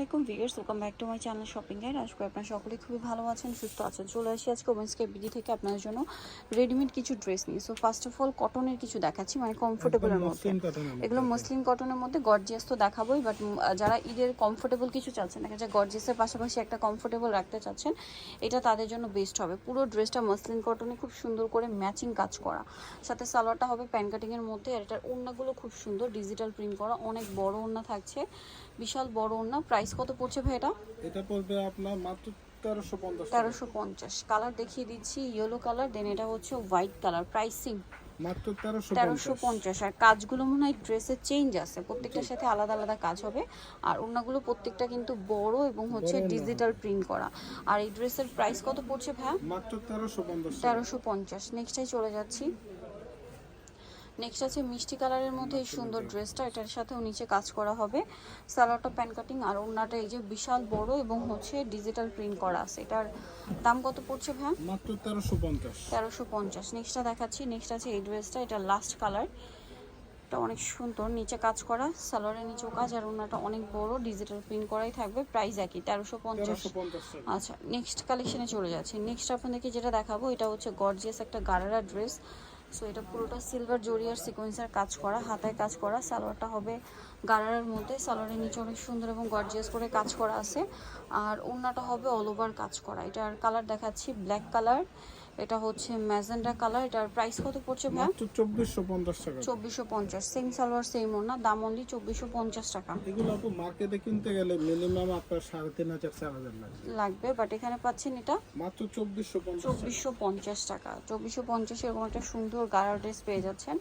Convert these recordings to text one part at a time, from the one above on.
আসসালামাইকুম viewers welcome back to my channel shopping guide আজকে আপনারা সকলেই খুবই ভালো আছেন সুস্থ আছেন। চলে আসি আজকে ওমেন্সকে বিডি থেকে আপনাদের জন্য রেডিমেড কিছু ড্রেস নিয়ে। সো ফার্স্ট অফ অল কটনের কিছু দেখাচ্ছি মানে কমফোর্টেবলের মধ্যে। এগুলো মসলিন কটনের মধ্যে গর্জিয়াস তো দেখাবোই বাট যারা ঈদের কমফোর্টেবল কিছু চাচ্ছেন দেখা যায় গর্জিয়াসের পাশাপাশি একটা কমফোর্টেবল রাখতে চাচ্ছেন এটা তাদের জন্য বেস্ট হবে। পুরো ড্রেসটা মসলিন কটনে খুব সুন্দর করে ম্যাচিং কাজ করা। সাথে সালোয়ারটা হবে প্যান কাটিংয়ের মধ্যে আর এটার ওড়নাগুলো খুব সুন্দর ডিজিটাল প্রিন্ট করা। অনেক বড় ওড়না থাকছে বিশাল বড় ওড়না প্রাইস কত পড়ছে ভাই এটা? এটা পড়বে আপনার মাত্র তেরোশো পঞ্চাশ তেরোশো পঞ্চাশ। কালার দেখিয়ে দিচ্ছি ইয়েলো কালার দেন এটা হচ্ছে হোয়াইট কালার প্রাইসিং মাত্র তেরোশো তেরোশো পঞ্চাশ। আর কাজগুলো মনে হয় ড্রেসের চেঞ্জ আছে প্রত্যেকটার সাথে আলাদা আলাদা কাজ হবে। আর ওড়নাগুলো প্রত্যেকটা কিন্তু বড় এবং হচ্ছে ডিজিটাল প্রিন্ট করা। আর এই ড্রেসের প্রাইস কত পড়ছে ভাইয়া? মাত্র তেরোশো পঞ্চাশ তেরোশো পঞ্চাশ। নেক্সটাই চলে যাচ্ছি। নেক্সট আছে মিষ্টি কালারের মধ্যে এই সুন্দর ড্রেসটা এটার সাথেও নিচে কাজ করা হবে। সালোয়ারটা প্যান কাটিং আর ওড়নাটা এই যে বিশাল বড় এবং হচ্ছে ডিজিটাল প্রিন্ট করা আছে। এটার দাম কত পড়ছে ভাই মাত্র তেরোশো পঞ্চাশ। তেরোশো পঞ্চাশ। নেক্সটটা দেখাচ্ছি। নেক্সট আছে এই ড্রেসটা এটা লাস্ট কালার এটা অনেক সুন্দর নিচে কাজ করা। সালোয়ারের নিচেও কাজ আর ওনাটা অনেক বড় ডিজিটাল প্রিন্ট করাই থাকবে প্রাইস একই তেরোশো পঞ্চাশ। তেরোশো পঞ্চাশ। আচ্ছা নেক্সট কালেকশনে চলে যাচ্ছে। নেক্সট আপনাদেরকে যেটা দেখাবো এটা হচ্ছে গর্জিয়াস একটা গারারা ড্রেস সো এটা পুরোটা সিলভার জরিয়ার সিকোয়েন্সের কাজ করা, হাতায় কাজ করা। সালোয়ারটা হবে গারারের মধ্যে। সালোয়ারের নিচে অনেক সুন্দর এবং গর্জিয়াস করে কাজ করা আছে। আর ওড়নাটা হবে অল ওভার কাজ করা। এটার কালার দেখাচ্ছি ব্ল্যাক কালার এটা হচ্ছে ম্যাজেন্ডা কালার এটার প্রাইস কত পড়ছে মাত্র চব্বিশশো পঞ্চাশ টাকা। চব্বিশশো পঞ্চাশ সেম সালোয়ার সেম ওড়না দাম অনলি চব্বিশশো পঞ্চাশ টাকা। এগুলো তো মার্কেটে কিনতে গেলে মিনিমাম আপনার সাড়ে তিন হাজার চার হাজার লাগবে। লাগবে বাট এখানে পাচ্ছেন এটা মাত্র চব্বিশশো পঞ্চাশ চব্বিশশো পঞ্চাশ টাকা। চব্বিশশো পঞ্চাশ এরকম একটা সুন্দর গারা ড্রেস পেয়ে যাচ্ছেন।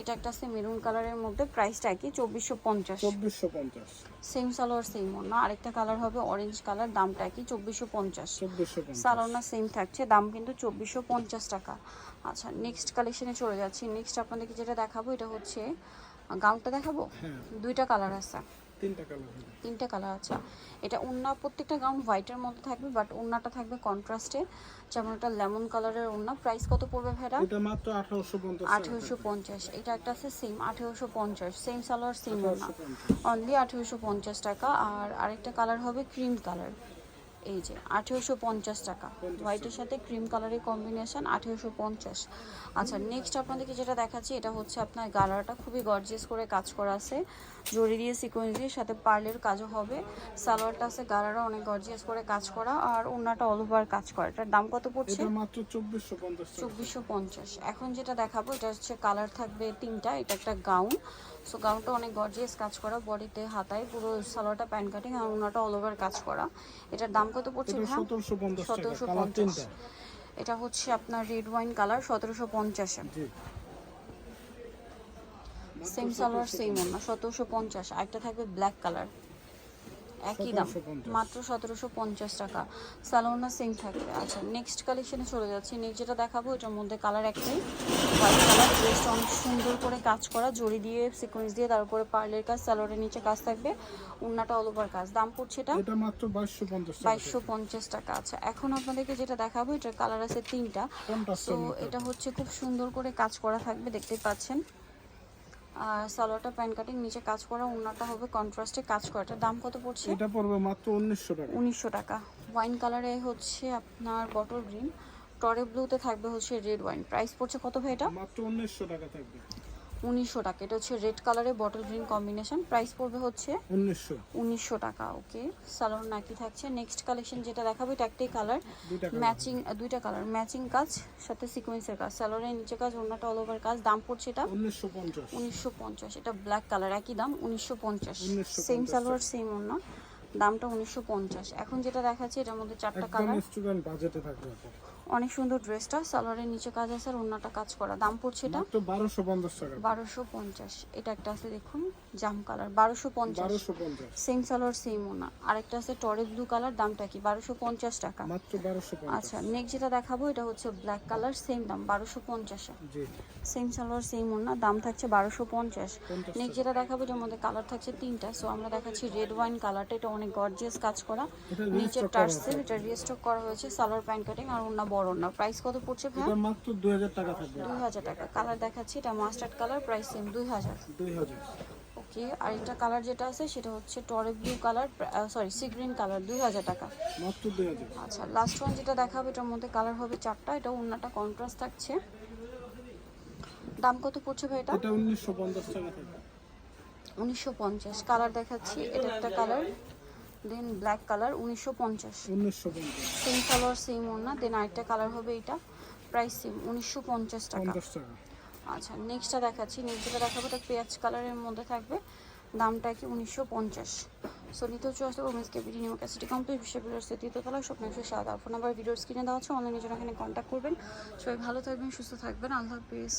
এটা একটা আছে মেরুন কালারের মধ্যে প্রাইসটা কি চব্বিশশো পঞ্চাশ। চব্বিশশো পঞ্চাশ। সেম সালোয়ার সেম না আরেকটা কালার হবে অরেঞ্জ কালার দামটা কি চব্বিশশো পঞ্চাশ। চব্বিশশো পঞ্চাশ। সালোয়ার সেম থাকছে দাম কিন্তু চব্বিশশো পঞ্চাশ টাকা। আচ্ছা নেক্সট কালেকশনে চলে যাচ্ছি। নেক্সট আপনাদেরকে যেটা দেখাবো এটা হচ্ছে গাউনটা দেখাবো? হ্যাঁ। দুইটা কালার আছে। তিনটা কালার তিনটে কালার আছে। এটা ওন্না প্রত্যেকটা গাউন হোয়াইটের মধ্যে থাকবে বাট ওন্নাটা থাকবে কন্ট্রাস্টে যেমন একটা লেমন কালারের ওড়না প্রাইস কত পড়বে ভেড়া এটা মাত্র আঠারোশো পঞ্চাশ আঠেরোশো পঞ্চাশ এটা একটা আছে সেম আঠেরোশো পঞ্চাশ সেম সালোয়ার সেম ওন্না অনলি আঠেরোশো পঞ্চাশ টাকা আর আরেকটা কালার হবে ক্রিম কালার এই যে আঠেরোশো পঞ্চাশ টাকা। হোয়াইটের সাথে ক্রিম কালারের কম্বিনেশন আঠেরোশো পঞ্চাশ। আচ্ছা নেক্সট আপনাদেরকে যেটা দেখাচ্ছি এটা হচ্ছে আপনার গালারটা খুবই গর্জিয়াস করে কাজ করা আছে। জড়ি দিয়ে সিকোয়েন্স দিয়ে সাথে পার্লের কাজও হবে। সালোয়ারটা আছে গালারও অনেক গর্জিয়াস করে কাজ করা। আর ওনাটা অল ওভার কাজ করা। এটার দাম কত পড়ছে? মাত্র চব্বিশশো পঞ্চাশ এখন যেটা দেখাবো এটা হচ্ছে কালার থাকবে তিনটা এটা একটা গাউন সো গাউনটা অনেক গর্জিয়াস কাজ করা বডিতে হাতায় পুরো সালোয়ারটা প্যান্ট কাটিং আর ওনাটা অল ওভার কাজ করা। এটার দাম কত পড়ছে সতেরোশো পঞ্চাশ এটা হচ্ছে আপনার রেড ওয়াইন কালার সতেরোশো পঞ্চাশে সেম সালোয়ার সেম ওনা সতেরোশো পঞ্চাশ। একটা থাকবে ব্ল্যাক কালার একই দাম। মাত্র সতেরোশো পঞ্চাশ টাকা। সালোয়ারটা সেম থাকবে আচ্ছা নেক্সট কালেকশনে চলে যাচ্ছি। নেক্সট যেটা দেখাবো এটার মধ্যে কালার একটাই। হোয়াইট কালার ড্রেসটা অনেক সুন্দর করে কাজ করা জড়ি দিয়ে সিকোয়েন্স দিয়ে তার উপরে পার্লের কাজ সালোয়ারের নিচে কাজ থাকবে। উন্নাটা অল ওভার কাজ। দাম পড়ছে এটা? এটা মাত্র বাইশশো পঞ্চাশ টাকা। বাইশশো পঞ্চাশ টাকা। আচ্ছা এখন আপনাদেরকে যেটা দেখাবো এটার কালার আছে তিনটা। তো এটা হচ্ছে খুব সুন্দর করে কাজ করা থাকবে দেখতে পাচ্ছেন। আর সালোয়ারটা প্যান কাটিং নিচে কাজ করা ওনাটা হবে কন্ট্রাস্টে কাজ করা। দাম কত পড়ছে? এটা পড়বে মাত্র উনিশশো টাকা। উনিশশো টাকা। ওয়াইন কালারে হচ্ছে আপনার বটল গ্রিন টরে ব্লুতে থাকবে হচ্ছে রেড ওয়াইন প্রাইস পড়ছে কত ভাই এটা? মাত্র উনিশশো টাকা থাকবে। উনিশশো টাকা। এটা হচ্ছে রেড কালারে বটল গ্রিন কম্বিনেশন প্রাইস পড়বে হচ্ছে উনিশশো। উনিশশো টাকা ওকে সালোয়ার নাকি থাকছে। নেক্সট কালেকশন যেটা দেখাবো এটা একটাই কালার ম্যাচিং দুইটা কালার ম্যাচিং কাজ সাথে সিকোয়েন্সের কাজ। সালোয়ারের নিচে কাজ অন্যটা অল ওভার কাজ। দাম পড়ছে এটা উনিশশো পঞ্চাশ। উনিশশো পঞ্চাশ। এটা ব্ল্যাক কালার একই দাম উনিশশো পঞ্চাশ। সেম সালোয়ার সেম অন্য দামটা উনিশশো পঞ্চাশ। এখন যেটা দেখাচ্ছে এটার মধ্যে চারটা কালার স্টুডেন্ট বাজেটে থাকবে। অনেক সুন্দর ড্রেসটা সালোয়ারের নিচে কাজ আছে আর ওড়নাটা কাজ করা। দাম পড়ছে এটা? বারোশো পঞ্চাশ টাকা। বারোশো পঞ্চাশ। এটা একটা আছে দেখুন জাম কালার বারোশো পঞ্চাশ। সেম সালোয়ার সেম ওনা আরেকটা আছে টরে ব্লু কালার দামটা কি? বারোশো পঞ্চাশ টাকা। মাত্র বারোশো আচ্ছা নেক্সট যেটা দেখাবো এটা হচ্ছে ব্ল্যাক কালার সেম দাম বারোশো পঞ্চাশে জি। সেম সালোয়ার সেম ওনা দাম থাকছে বারোশো পঞ্চাশ। নেক্সট যেটা দেখাবো এটার মধ্যে কালার থাকছে তিনটা। সো আমরা দেখাচ্ছি রেড ওয়াইন কালারটা এটা অনেক গর্জিয়াস কাজ করা। নিচে টার্সেল এটা রিস্টক করা হয়েছে সালোয়ার প্যান্ট কাটিং আর ওনা বড় না। প্রাইস কত পড়ছে ভাই? এটা মাত্র দুই হাজার টাকা থাকবে। দুই হাজার টাকা। কালার দেখাচ্ছি এটা মাস্টার্ড কালার প্রাইস সেম দুই হাজার। দুই হাজার। ওকে আর এটা কালার যেটা আছে সেটা হচ্ছে টরে blue colour sorry sea green colour দুই হাজার টাকা। মাত্র দুই হাজার। আচ্ছা লাস্ট ওয়ান যেটা দেখাবে এটার মধ্যে কালার হবে চারটা এটা অন্যটা কন্ট্রাস্ট থাকছে। দাম কত পড়ছে ভাই এটা? এটা উনিশশো পঞ্চাশ টাকা থেকে উনিশশো পঞ্চাশ। কালার দেখাচ্ছি এটা একটা কালার দেন ব্ল্যাক কালার উনিশশো পঞ্চাশ। সেম কালার সেম ওনা দেন আরেকটা কালার হবে এটা প্রাইস সেম উনিশশো পঞ্চাশ টাকা। আচ্ছা নেক্সটটা দেখাচ্ছি। নেক্সট যেটা দেখাবো এটা পেঁয়াজ কালারের মধ্যে থাকবে। দামটা কি উনিশশো পঞ্চাশ। সো নিতে হচ্ছে আসলে ওমেন্স কেবিটি নিউ ক্যাসিটি কমপ্লিট বিশ্ববিদ্যালয়ের তৃতীয়তলা স্বপ্ন একশো সাত আর ফোন নাম্বার ভিডিওর স্ক্রিনে দেওয়া আছে। অনলাইনে জন্য এখানে কন্ট্যাক্ট করবেন। সবাই ভালো থাকবেন সুস্থ থাকবেন। আল্লাহ হাফিজ।